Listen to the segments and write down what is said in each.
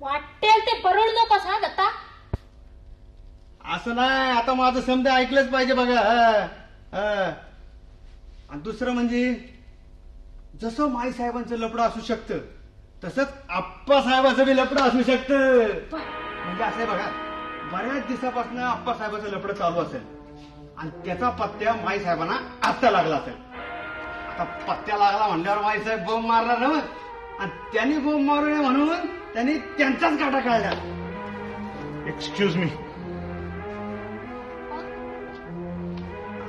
वाटेल ते बरोड नको सांग आता. असं नाही आता माझं समजा ऐकलंच पाहिजे बघा. हा, हा. आणि दुसरं म्हणजे जसं माई साहेबांचं लपडं असू शकतं तसंच आप्पा साहेबाचं बी लपडं असू शकतं. म्हणजे असं आहे बघा बऱ्याच दिवसापासून आप्पा साहेबाचं लपडं चालू असेल. आणि त्याचा पत्त्या माई साहेबांना आत्ता लागला असेल. आता पत्त्या लागला म्हणल्यावर माई साहेब बोंब मारणार ना. आणि त्यांनी बोंब मारू नये म्हणून त्यांनी त्यांचाच काटा काढला. एक्सक्यूज मी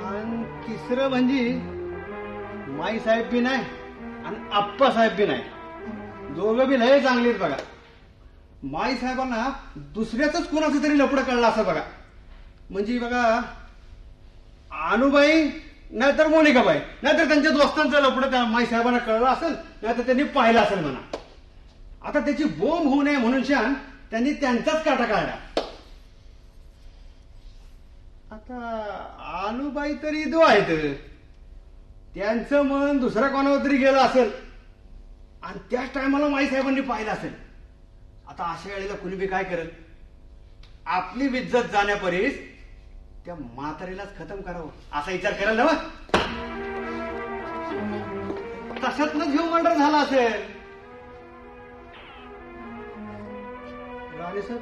आणि तिसरं म्हणजे माई साहेब बी नाही आणि आप्पा साहेब बी नाही. दोघं बी लय चांगलीच बघा. माई साहेबांना दुसऱ्याच कुणाचं तरी लपडं कळलं असं बघा. म्हणजे बघा अनुबाई नाहीतर मोनिकाबाई नाहीतर त्यांच्या दोस्तांचं लपडं त्या माई साहेबांना कळलं असेल नाहीतर त्यांनी पाहिलं असेल म्हणा. आता त्याची बोंब होऊ नये म्हणून शान त्यांनी त्यांचाच काटा काढला. आता अनुबाई तरी दो आहेत. त्यांचं मन दुसऱ्या कोणावर तरी गेलं असेल. आणि त्याच टायमाला माई साहेबांनी पाहिलं असेल. आता अशा वेळेला कुणी बी काय करेल? आपली विज्जत जाण्यापरीस त्या म्हातारीलाच खतम करावं. असा विचार करायला ना मग? तशातनं घेऊ मर्डर झाला असेल. राणे सर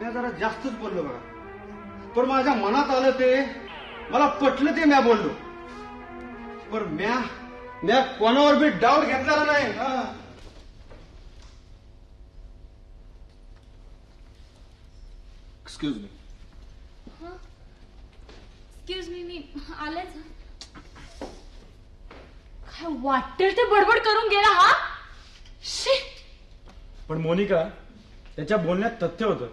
मी जरा जास्तच बोललो बघा. पण माझ्या मनात आलं ते मला पटलं ते म्या बोललो. पण म्या म्या कोणावर बी डाऊट घेतलेला नाही. एक्सक्यूज मी एक्सक्यूज मी मी आलेच. काय वाटेल ते बडबड करून गेला हा? पण मोनिका त्याच्या बोलण्यात तथ्य होतं.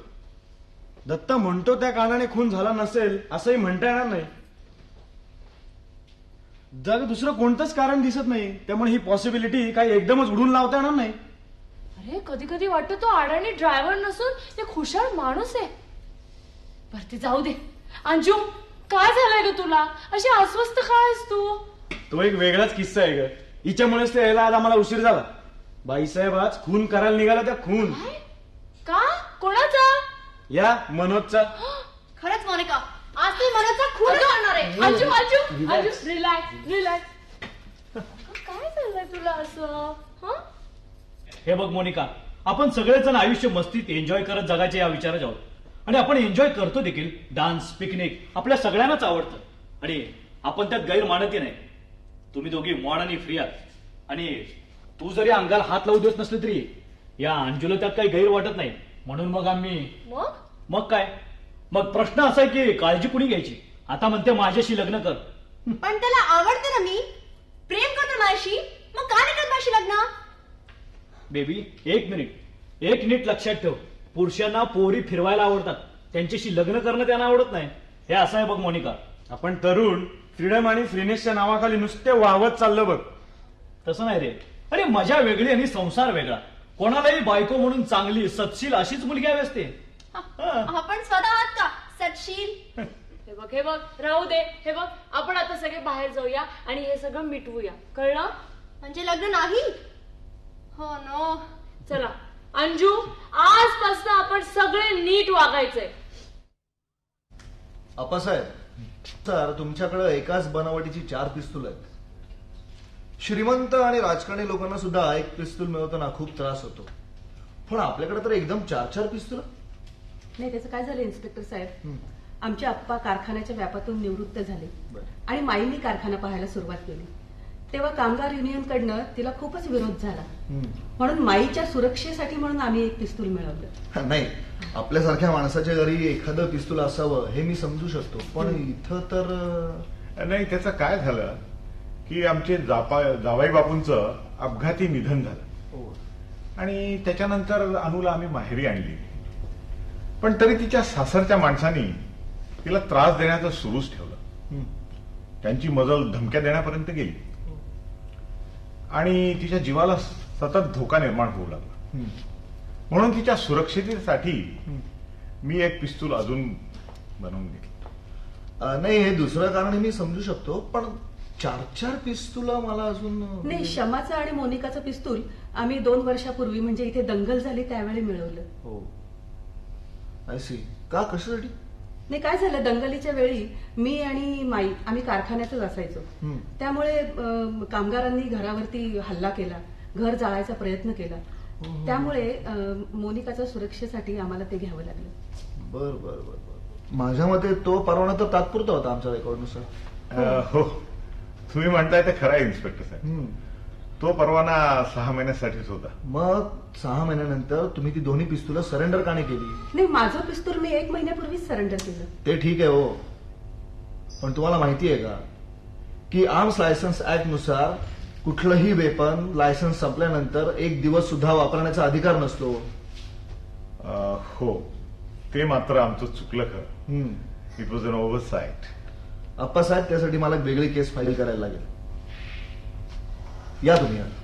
दत्ता म्हणतो त्या कारणाने खून झाला नसेल असंही म्हणता येणार नाही. जग दुसरं कोणतंच कारण दिसत नाही त्यामुळे ही पॉसिबिलिटी काही एकदमच उडून लावता येणार नाही. अरे कधी कधी वाटतं तो अडाणी ड्रायव्हर नसून ते खुशाल माणूस आहे. बर ते जाऊ दे. अंजू काय झालंय ग तुला? अशी अस्वस्थ काय आहेस तू? तो एक वेगळाच किस्सा आहे ग. हिच्यामुळेच ते यायला आज आम्हाला उशीर झाला. बाईसाहेब आज खून करायला निघाला त्या खून. काय? का? कोणाचा? या मनोजचा. खरंच मोनिका आज ते मनाचा खून करणार आहे. अंजू अंजू अंजू रिलॅक्स रिलॅक्स काय झालंय तुला असं? हं? हे बघ मोनिका आपण सगळेजण आयुष्य मस्तीत एन्जॉय करत जगायचे या विचारात आहोत. आणि आपण एन्जॉय करतो देखील. डान्स पिकनिक आपल्या सगळ्यांनाच आवडतं. आणि आपण त्यात गैर मानतही नाही. तुम्ही दोघी मॉड आणि फ्री आहात. आणि तू जरी अंगाला हात लावू देत नसले तरी या अंजूला त्यात काही गैर वाटत नाही. म्हणून मग आम्ही मग? मग काय? मग प्रश्न असा आहे की काळजी कुणी घ्यायची? आता म्हणते माझ्याशी लग्न कर. पण त्याला आवडते ना मी. प्रेम करतो माझ्याशी. मग का नाही करत माझी लग्न? बेबी एक मिनिट एक मिनिट लक्षात ठेव. पुरुषांना पोरी फिरवायला आवडतात. त्यांच्याशी लग्न करणं त्यांना आवडत नाही. हे असं आहे बघ मोनिका. आपण तरुण फ्रीडम आणि फ्रीनेसच्या नावाखाली नुसते वाहवत चाललो बघ. तसं नाही रे. अरे मजा वेगळी आणि संसार वेगळा. कोणालाही बायको म्हणून चांगली सतशील अशीच मुलगी हवी असते. हं. आपण स्वतः आहात का? सटशील हे बघ हे बघ राहू दे. हे बघ आपण आता सगळे बाहेर जाऊया आणि हे सगळं मिटवूया. कळलं? म्हणजे लग्न नाही? हो नो. चला. अंजू आजपासून आपण सगळे नीट वागायचंय. अप्पासाहेब सर तुमच्याकडे एकाच बनावटीची चार पिस्तूल आहेत. श्रीमंत आणि राजकारणी लोकांना सुद्धा एक पिस्तूल मिळवताना खूप त्रास होतो. पण आपल्याकडे तर एकदम चार चार पिस्तूल नाही त्याचं काय झालं इन्स्पेक्टर साहेब? आमचे आप्पा कारखान्याच्या व्यापातून निवृत्त झाले. आणि माईंनी कारखाना पाहायला सुरुवात केली. तेव्हा कामगार युनियनकडनं तिला खूपच विरोध झाला. म्हणून माईच्या सुरक्षेसाठी म्हणून आम्ही एक पिस्तूल मिळवलं. नाही आपल्यासारख्या माणसाच्या घरी एखादं पिस्तूल असावं हे मी समजू शकतो. पण इथं तर नाही त्याचं काय झालं की आमचे जापा जावाई बापूंचं अपघाती निधन झालं. आणि त्याच्यानंतर अनुला आम्ही माहेरी आणली. पण तरी तिच्या सासरच्या माणसांनी तिला त्रास देण्याचं सुरूच ठेवलं. हं. त्यांची मजल धमक्या देण्यापर्यंत गेली. आणि तिच्या जीवाला सतत धोका निर्माण होऊ लागला. हं. म्हणून तिच्या सुरक्षितेसाठी मी एक पिस्तूल अजून बनवून घेतलं. नाही हे दुसरं कारण मी समजू शकतो पण चार चार पिस्तुला मला अजून नाही शमाचं आणि मोनिकाचं पिस्तूल आम्ही दोन वर्षापूर्वी म्हणजे इथे दंगल झाली त्यावेळी मिळवलं. हो. आय सी का? कशासाठी? नाही काय झालं? दंगलीच्या वेळी मी आणि माई आम्ही कारखान्यातच असायचो. त्यामुळे अं, कामगारांनी घरावरती हल्ला केला. घर जाळायचा प्रयत्न केला. त्यामुळे अं, मोनिकाच्या सुरक्षेसाठी आम्हाला ते घ्यावं लागलं. बर बर बर बर. माझ्या मते तो परवाना तर तात्पुरता होता आमच्या रेकॉर्डनुसार अ, हो. तुम्ही म्हणताय ते खरं आहे इन्स्पेक्टर साहेब. हम्म. तो परवाना सहा महिन्यासाठीच होता. मग सहा महिन्यानंतर तुम्ही ती दोन्ही पिस्तुलं सरेंडर का नाही केली? नाही माझं पिस्तूल मी एक महिन्यापूर्वीच सरेंडर केलं. ते ठीक आहे हो. पण तुम्हाला माहिती आहे का? की आर्म्स लायसन्स ऍक्टनुसार कुठलंही वेपन लायसन्स संपल्यानंतर एक दिवस सुद्धा वापरण्याचा अधिकार नसतो. अ, हो. ते मात्र आमचं चुकलं खरं. हम्म. It was an oversight Appasaheb त्यासाठी मला एक वेगळी केस फाईल करायला लागेल. या तुम्ही या. अप्पा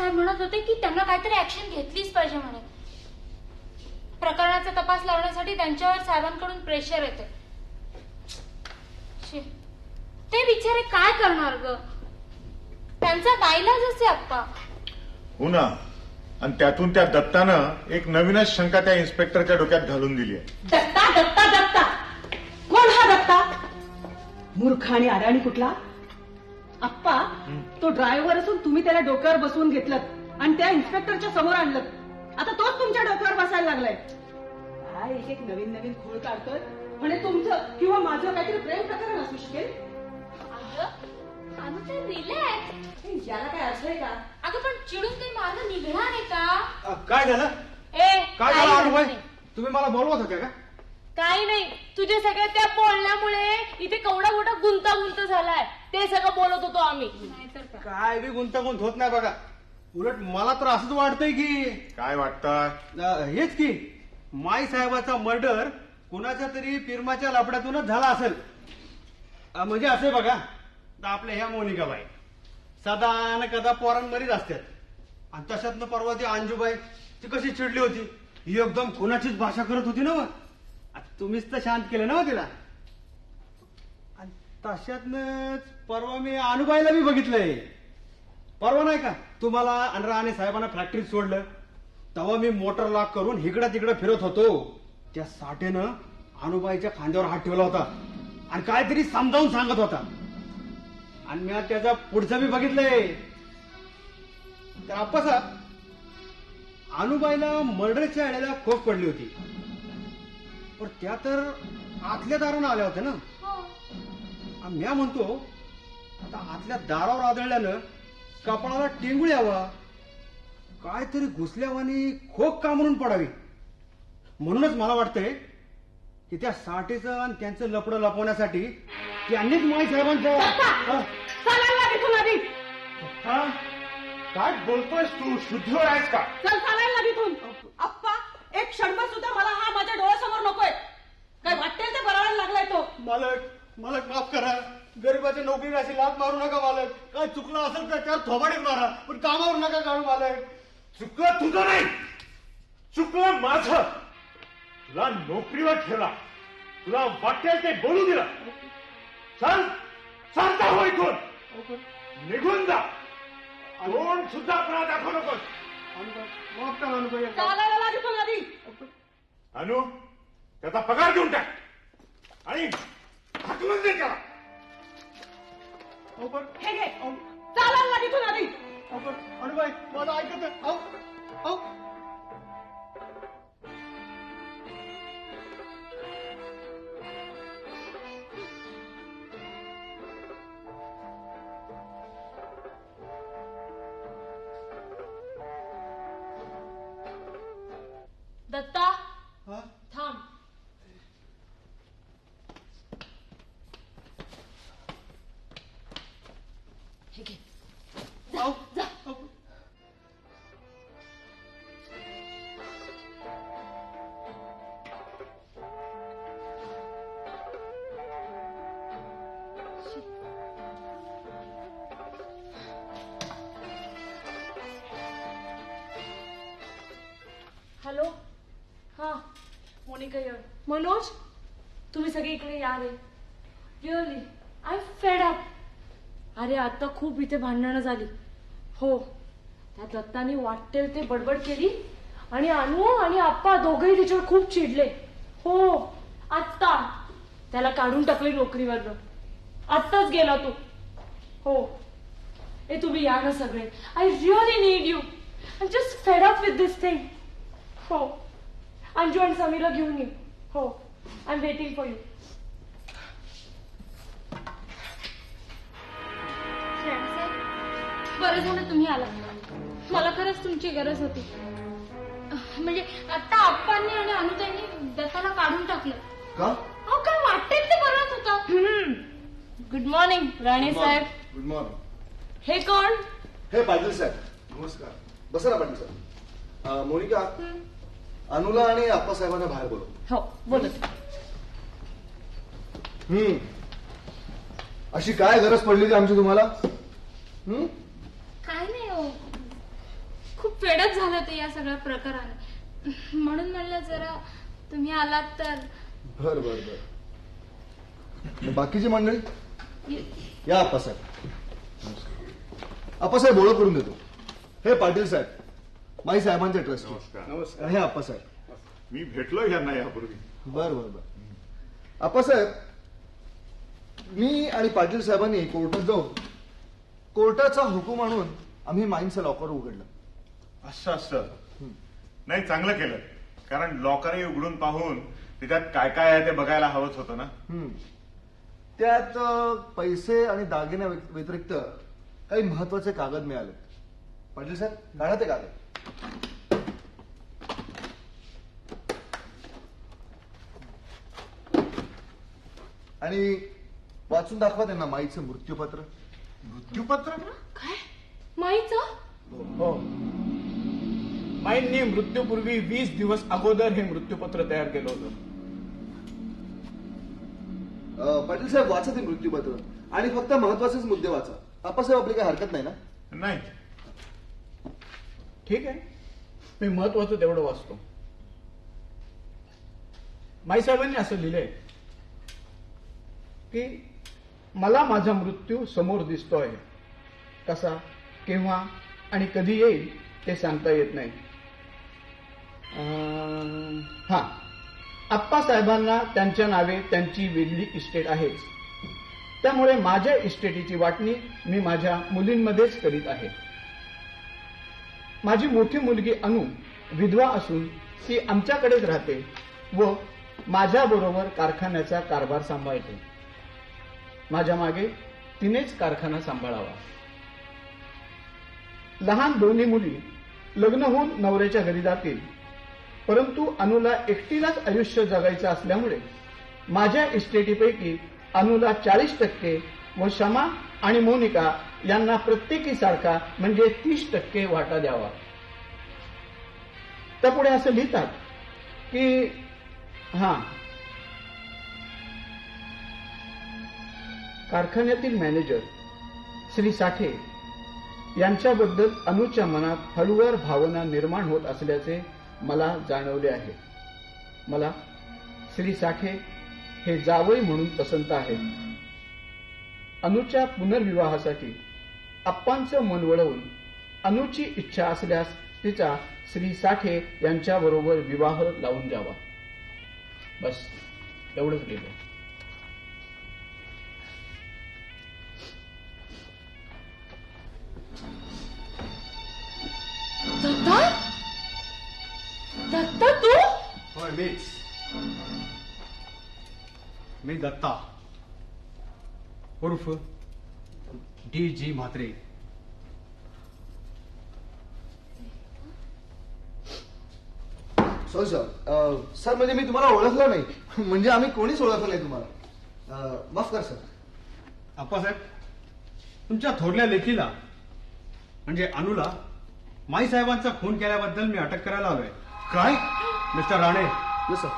साहेब म्हणत होते की त्यांना काहीतरी ऍक्शन घेतलीच पाहिजे म्हणे. प्रकरणाचा तपास लावण्यासाठी त्यांच्यावर साहेबांकडून प्रेशर येते. शी. ते बिचारे काय करणार ग? त्यांचा नाईलाजच आहे अप्पा हो ना. आणि त्यातून त्या दत्तानं एक नवीनच शंका त्या इन्स्पेक्टरच्या डोक्यात घालून दिली आहे. दत्ता दत्ता दत्ता. कोण हा दत्ता? मूर्ख आणि अडाणी कुठला? आप्पा तो ड्रायव्हर असून तुम्ही त्याला डोक्यावर बसवून घेतलं आणि त्या इन्स्पेक्टरच्या समोर आणलं आता तोच तुमच्या डोक्यावर बसायला लागलाय. काय एक एक नवीन नवीन खोळ काढतोय? म्हणे तुमचं किंवा माझं काहीतरी प्रेम प्रकरण असू शकेल? अगं रिलॅक्स. हे याला काय आहे का? अगं पण चिडून काही मार्ग निघणार आहे का? अ, काय झालं? ए काय झालं. तुम्ही मला बोलवत होत्या का? काही नाही. तुझ्या सगळ्या त्या बोलण्यामुळे इथे केवढा मोठा गुंतागुंत झालाय. ते सगळं बोलत होतो आम्ही. काय. काय बी गुंतागुंत होत नाही बघा. उलट मला तर असंच वाटतंय की काय वाटतं? अ, हेच की माई साहेबाचा मर्डर कुणाच्या तरी फिरमाच्या लफड्यातूनच झाला असेल. अ, म्हणजे असे बघा तर आपल्या ह्या मोनिकाबाई सदा न कदा पोरांमध्येच असतात. आणि तशातनं परवा ती अंजूबाई ती कशी चिडली होती? ही एकदम कुणाचीच भाषा करत होती ना तुम्हीच तर शांत केलं ना हो तिला. आणि तशातनच परवा मी अनुबाईला बी बघितलंय. परवा नाही का तुम्हाला आणि साहेबांना फॅक्टरीत सोडलं. तेव्हा मी मोटर लॉक करून इकडं तिकडं फिरत होतो. त्या साठेनं अनुबाईच्या खांद्यावर हात ठेवला होता. आणि काहीतरी समजावून सांगत होता. आणि मी त्याचा पुढचं मी बघितलंय. तर आप्पासाहेब अनुबाईला मर्डरच्या वेळेला खोक पडली होती. पण त्या तर आतल्या दारानं आल्या होत्या ना. आणि म्या म्हणतो आता आतल्या दारावर आदळल्यानं कपाळाला टेंगुळ यावा. काहीतरी घुसल्यावानी खोक का म्हणून पडावी? म्हणूनच मला वाटतंय की त्या साठेचं आणि त्यांचं लपडं लपवण्यासाठी त्यांनीच माई साहेबांचं हा? चालायला लाग इथून आधी. हा? काय बोलतोयस तू? शुद्धीवर आहेस का? चल चालायला एक क्षणभर सुद्धा मला हा माझ्या डोळ्यासमोर नकोय. काय वाटेल ते बरायला लागलाय तो. मालक मालक माफ करा. गरीबाच्या नोकरीला अशी लात मारू नका मालक. काय चुकलं असेल तर त्यावर थोबाडीत मारा. पण कामावर नका काढू मालक. चुकलं तुझं नाही. चुकलं माझं. तुला नोकरीवर ठेवला. तुला वाटेल ते बोलू दिलं. चल चालता हो इथून. निघून जा. कोण सुद्धा आपला दाखवू नकोस. माफ करा अनुबाई चालायला लाग इथून आधी अनु त्याचा पगार देऊन टाक. आणि हाकलून दे त्याला. अहो, पण हे घे. चालायला लाग इथून आधी. अहो, पण अनुबाई माझं ऐकत आहे. अहो, अहो. मोनिका यर मनोज तुम्ही सगळे इकडे या रे. रिअली आय फेड अप अरे आता खूप इथे भांडणं झाली. हो त्या दत्ताने वाटेल ते बडबड केली आणि अनु आणि आप्पा दोघेही तिच्यावर खूप चिडले. हो आत्ता. त्याला काढून टाकले नोकरीवरनं. आत्ताच गेला तू. हो. ए तुम्ही या ना सगळे. I really need you I just fed up with this thing हो. अंजू आणि समीरला घेऊन ये. हो I am waiting for you बरं झालं तुम्ही आला मला खरंच तुमची गरज होती. म्हणजे आता आप्पांनी आणि अनुताईंनी दत्ताला काढून टाकलं. का? अहो काय वाटेल ते करत होता. Good morning Rane Saheb. Good morning हे कोण? हे पाटील साहेब. नमस्कार. बसा ना पाटील साहेब. अं, मोनिका अनुला आणि आप्पासाहेबांना बाहेर बोलव. हो बोलत हम्म. अशी काय गरज पडली होती आमची तुम्हाला? हम्म? काय नाही हो. खूप वेळच झालं ते या सगळ्या प्रकाराने. म्हणून म्हणलं जरा तुम्ही आलात तर. बर बर बर. मग बाकीची मंडळी? या. आप्पासाहेब. आप्पासाहेब ओळख करून देतो. हे पाटील साहेब माई साहेबांचे ट्रस्ट नमस्कार. हे आप्पासाहेब मी भेटलो यांना यापूर्वी. बर बर बर. आप्पासाहेब मी आणि पाटील साहेबांनी कोर्टात जाऊन कोर्टाचा हुकूम आणून आम्ही माईंचं लॉकर उघडलं. असं असं. नाही चांगलं केलं. कारण लॉकरही उघडून पाहून त्याच्यात काय काय आहे ते बघायला हवंच होतं ना. हम्म. त्यात पैसे आणि दागिन्या व्यत- व्यतिरिक्त काही महत्त्वाचे कागद मिळाले पाटील साहेब काढा ते कागद. आणि वाचून दाखवा त्यांना माईचं मृत्यूपत्र. मृत्यूपत्र? काय? माईचा? हो. माईंनी मृत्यूपूर्वी वीस दिवस अगोदर हे मृत्यूपत्र तयार केलं होतं. अ, पाटील साहेब वाचा ते मृत्यूपत्र. आणि फक्त महत्वाचेच मुद्दे वाचा. आप्पासाहेब आपली काही हरकत नाही ना? नाही. ठीक आहे. मी महत्वाचं तेवढं वाचतो. माईसाहेबांनी असं लिहिलंय की मला माझा मृत्यू समोर दिसतोय. कसा केव्हा आणि कधी येईल ते सांगता येत नाही. अं, हा. आप्पासाहेबांना त्यांच्या नावे त्यांची वेगळी इस्टेट आहेच. त्यामुळे माझ्या इस्टेटीची वाटणी मी माझ्या मुलींमध्येच करीत आहे. माझी मोठी मुलगी अनु विधवा असून ती आमच्याकडेच राहते व माझ्याबरोबर कारखान्याचा कारभार सांभाळते. माझ्या मागे तिनेच कारखाना सांभाळावा. लहान दोन्ही मुली लग्न होऊन नवऱ्याच्या घरी जातील परंतु अनुला एकटीलाच आयुष्य जगायचं असल्यामुळे माझ्या इस्टेटीपैकी अनुला चाळीस टक्के व शमा आणि मोनिका यांना प्रत्येकी सारखा म्हणजे तीस टक्के वाटा द्यावा. त्यापुढे असं लिहितात की हा. कारखान्यातील मॅनेजर श्री साठे यांच्याबद्दल अनुच्या मनात हळूवार भावना निर्माण होत असल्याचे मला जाणवले आहे. मला श्री साठे हे जावई म्हणून पसंत आहेत. अनुच्या पुनर्विवाहासाठी आप्पांचं मन वळवून अनुची इच्छा असल्यास तिचा श्री साठे यांच्याबरोबर विवाह लावून द्यावा. बस एवढंच लिहिलं दत्ता? दत्ता तू? होय मीच. मी दत्ता. उर्फ D G Mhatre. Sorry sir sir म्हणजे मी तुम्हाला ओळखलं नाही. म्हणजे आम्ही कोणीच ओळखलं नाही तुम्हाला. माफ कर सर. आप्पासाहेब तुमच्या थोरल्या लेखीला म्हणजे अनुला माई साहेबांचा खून केल्याबद्दल मी अटक करायला आलोय. काय? मिस्टर राणे सर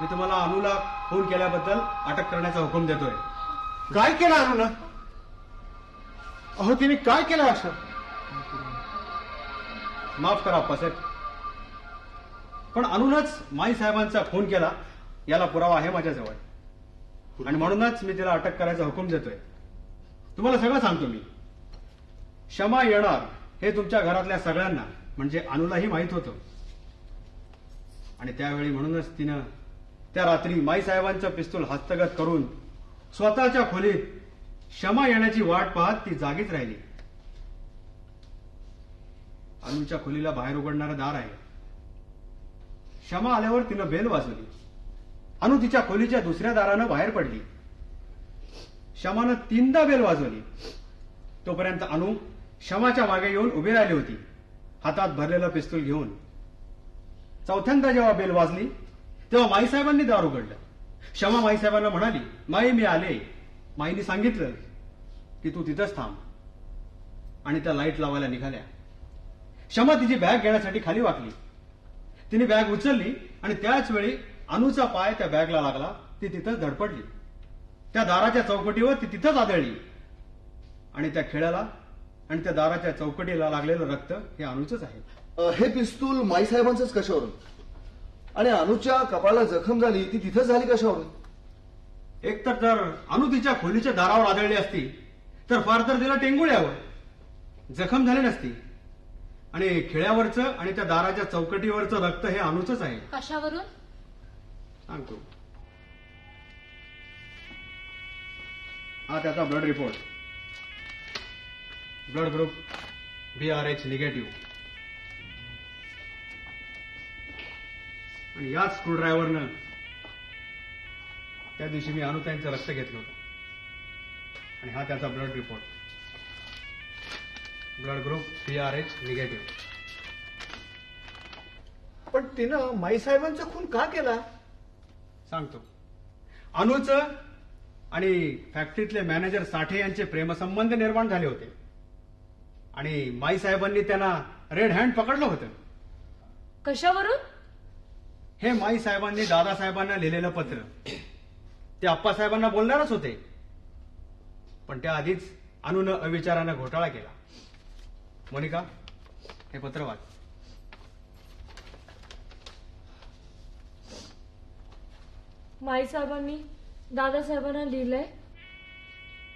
मी तुम्हाला अनुला खून केल्याबद्दल अटक करण्याचा हुकूम देतोय. काय केलं अनु ना अहो तिने काय केलं असं? माफ करा आप्पासाहेब पण अनुनच माई साहेबांचा फोन केला याला पुरावा आहे माझ्याजवळ. आणि म्हणूनच मी तिला अटक करायचा हुकूम देतोय. तुम्हाला सगळं सांगतो मी. क्षमा येणार हे तुमच्या घरातल्या सगळ्यांना म्हणजे अनुलाही माहीत होतं. आणि त्यावेळी म्हणूनच तिनं त्या रात्री माईसाहेबांचं पिस्तूल हस्तगत करून स्वतःच्या खोलीत क्षमा येण्याची वाट पाहत ती जागीच राहिली. अनुच्या खोलीला बाहेर उघडणारं दार आहे. क्षमा आल्यावर तिनं बेल वाजवली. अनु तिच्या खोलीच्या दुसऱ्या दारानं बाहेर पडली. क्षमानं तीनदा बेल वाजवली. तोपर्यंत अनु क्षमाच्या मागे येऊन उभी राहिली होती हातात भरलेलं पिस्तूल घेऊन. चौथ्यांदा जेव्हा बेल वाजली तेव्हा माईसाहेबांनी दार उघडलं. क्षमा माईसाहेबांना म्हणाली माई मी आले. माईने सांगितलं की तू तिथंच थांब. आणि त्या लाइट लावायला निघाल्या. क्षमा तिची बॅग घेण्यासाठी खाली वाकली. तिने बॅग उचलली आणि त्याच वेळी अनुचा पाय त्या बॅगला लागला. ती तिथंच धडपडली. त्या दाराच्या चौकटीवर ती तिथंच आदळली. आणि त्या खेळाला आणि त्या दाराच्या चौकटीला लागलेलं रक्त हे अनुचंच आहे. हे पिस्तूल माईसाहेबांचंच कशावरून? आणि अनुच्या कपाळाला जखम झाली ती तिथंच झाली कशावरून? एकतर जर अनु तिच्या खोलीच्या दारावर आदळली असती तर फार तर तिला टेंगुळ्यावर जखम झाली नसती. आणि खेळ्यावरचं आणि त्या दाराच्या चौकटीवरचं रक्त हे अनुचंच आहे. कशावरून? सांगतो. हा त्याचा blood report blood group B R H negative आणि याच स्क्रूड्रायव्हरनं त्या दिवशी मी अनुताईंचं रक्त घेतलं होतं. आणि हा त्याचा blood report blood group B R H negative पण तिनं माईसाहेबांचा खून का केला? सांगतो. अनुच आणि फॅक्टरीतले मॅनेजर साठे यांचे प्रेमसंबंध निर्माण झाले होते. आणि माई साहेबांनी त्यांना रेड हँड पकडलं होतं. कशावरून? हे माई साहेबांनी दादासाहेबांना लिहिलेलं पत्र. ते आप्पासाहेबांना बोलणारच होते. पण त्या आधीच अनुनं अविचारानं घोटाळा केला. मोनिका हे पत्र वाच. माईसाहेबांनी दादासाहेबांना लिहिलंय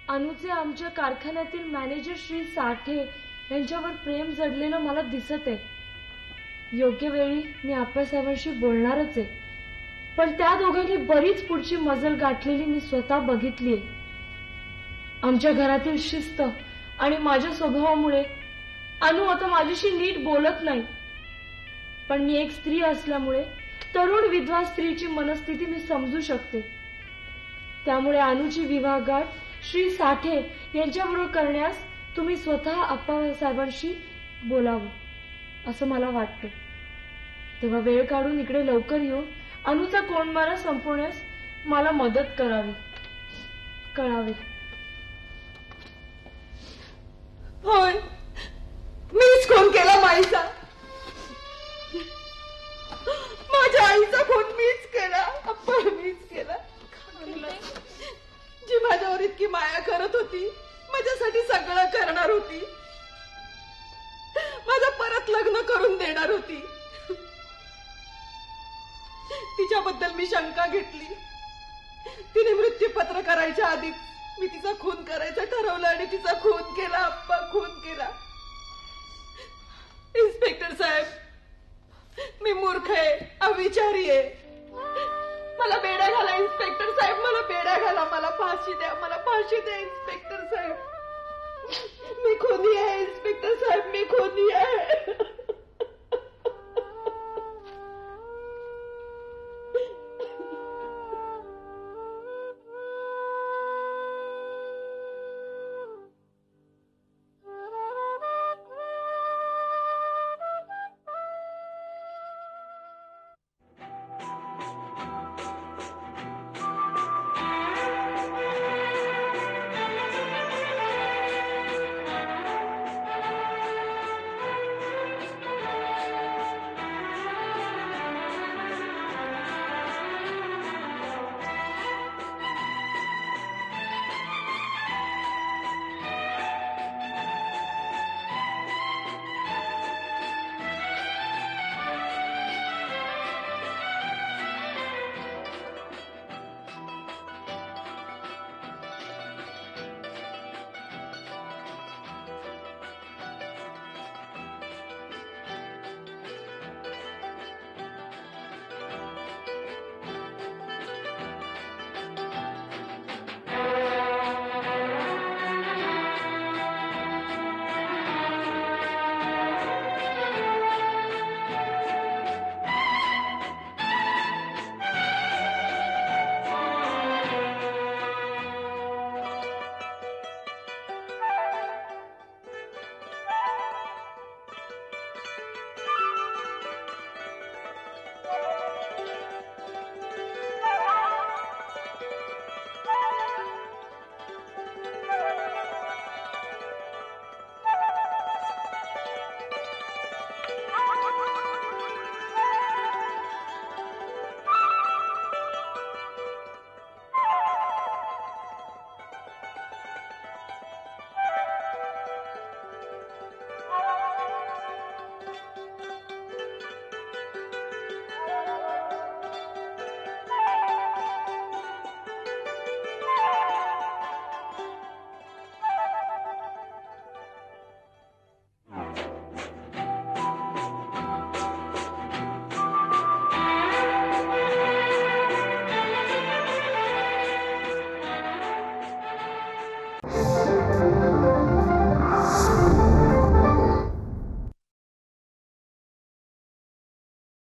अनुचे आमच्या कारखान्यातील मॅनेजर श्री साठे यांच्यावर प्रेम जडलेलं मला दिसत आहे योग्य वेळी मी आप्पासाहेबांशी बोलणारच आहे. पण त्या दोघांनी बरीच पुढची मजल गाठलेली मी स्वतः बघितली आमच्या घरातील शिस्त आणि माझ्या स्वभावामुळे अनु आता माझ्याशी नीट बोलत नाही. पण मी एक स्त्री असल्यामुळे तरुण विधवा स्त्रीची मनस्थिती मी समजू शकते. त्यामुळे अनुची विवाहगाठ श्री साठे यांच्याबरोबर करण्यास तुम्ही स्वतः आप्पा साहेबांशी बोलावं असं मला वाटतं. तेव्हा वेळ काढून इकडे लवकर येऊन अनुचा कोंडमारा संपवण्यास मला मदत करावी. कळावे. होय. मीच खून केला माईचा. माझ्या आईचा खून मीच केला. अप्पा मीच केला. जी माझ्यावर इतकी माया करत होती माझ्यासाठी सगळं करणार होती. माझं परत लग्न करून देणार होती. तिच्याबद्दल मी शंका घेतली. तिने मृत्यूपत्र करायच्या आधी मी तिचा खून करायचं ठरवलं आणि तिचा खून केला अप्पा खून केला. इन्स्पेक्टर साहेब मी मूर्ख आहे अविचारी आहे. मला बेड्या घाला इन्स्पेक्टर साहेब मला बेड्या घाला मला फाशी द्या मला फाशी द्या इन्स्पेक्टर साहेब. मी खोनी आहे इन्स्पेक्टर साहेब मी खोनी आहे.